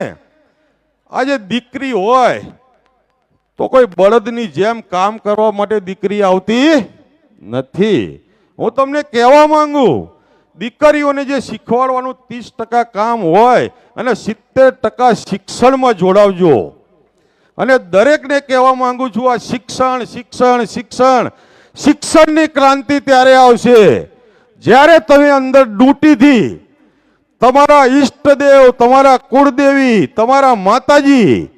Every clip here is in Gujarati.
આજે દીકરી હોય તો કોઈ બળદની જેમ કામ કરવા માટે દીકરી આવતી નથી. હું તમને કહેવા માંગુ, દીકરીઓને જે શીખવાડવાનું ત્રીસ ટકા કામ હોય અને સિત્તેર ટકા શિક્ષણમાં જોડાવજો. અને દરેકને કહેવા માંગુ છું, આ શિક્ષણ શિક્ષણ શિક્ષણ, શિક્ષણની ક્રાંતિ ત્યારે આવશે. જ્યારે તમે અંદર ડૂટીથી તમારા ઈષ્ટદેવ તમારા કુળદેવી, તમારા માતાજી,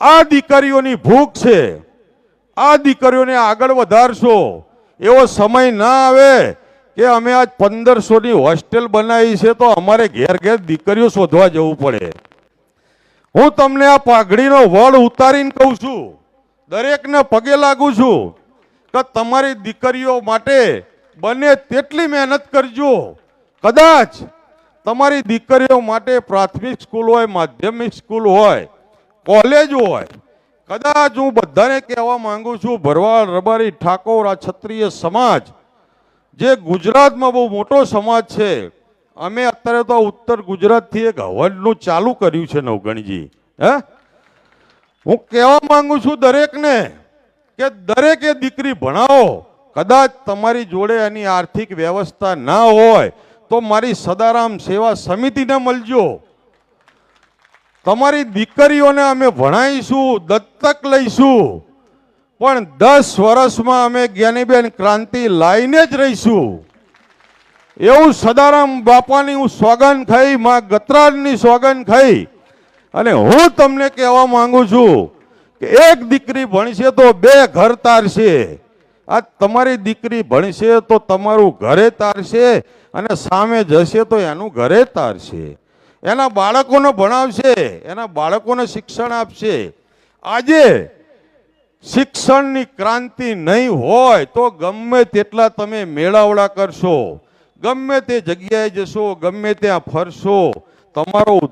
આ દીકરીઓની ભૂખ છે. આ દીકરીઓને આગળ વધારશો. એવો સમય ના આવે કે અમે આજ પંદરસોની હોસ્ટેલ બનાવી છે તો અમારે ઘેર ઘેર દીકરીઓ શોધવા જવું પડે. હું તમને આ પાઘડીનો વળ ઉતારીને કહું છું. દરેકને પગે લાગુ છું કે તમારી દીકરીઓ માટે બને તેટલી મહેનત કરજો. કદાચ તમારી દીકરીઓ માટે પ્રાથમિક સ્કૂલ હોય, માધ્યમિક સ્કૂલ હોય, કોલેજ હોય, કદાચ હું બધાને કહેવા માંગુ છું, ભરવાડ, રબારી, ઠાકોર, આ ક્ષત્રિય સમાજ, જે ગુજરાતમાં બહુ મોટો સમાજ છે, અમે અત્યારે તો ઉત્તર ગુજરાતથી એક હવનનું ચાલુ કર્યું છે નવગણજી, હે? હું કહેવા માંગુ છું દરેકને કે દરેકે દીકરી ભણાવો, કદાચ તમારી જોડે એની આર્થિક વ્યવસ્થા ના હોય તો મારી સદારામ સેવા સમિતિને મળજો. તમારી દીકરીઓને અમે ભણાવીશું દત્તક લઈશું. પણ દસ વર્ષમાં અમે જ્ઞાનીબેન ક્રાંતિ લાઈને જ રહીશું. એવું સદારામ બાપાની હું સોગન ખાઈ, માં ગતરાજની સોગન ખાઈ. અને હું તમને કહેવા માંગુ છું કે એક દીકરી ભણશે તો બે ઘર તારશે. આ તમારી દીકરી ભણશે તો તમારું ઘરે તારશે અને સામે જશે તો એનું ઘરે તારશે. એના બાળકોને ભણાવશે, એના બાળકોને શિક્ષણ આપશે. આજે શિક્ષણની ક્રાંતિ નહીં હોય તો ગમે તેટલા તમે મેળાવડા કરશો, ગમે તે જગ્યાએ જશો, ગમે ત્યાં ફરશો, તમારો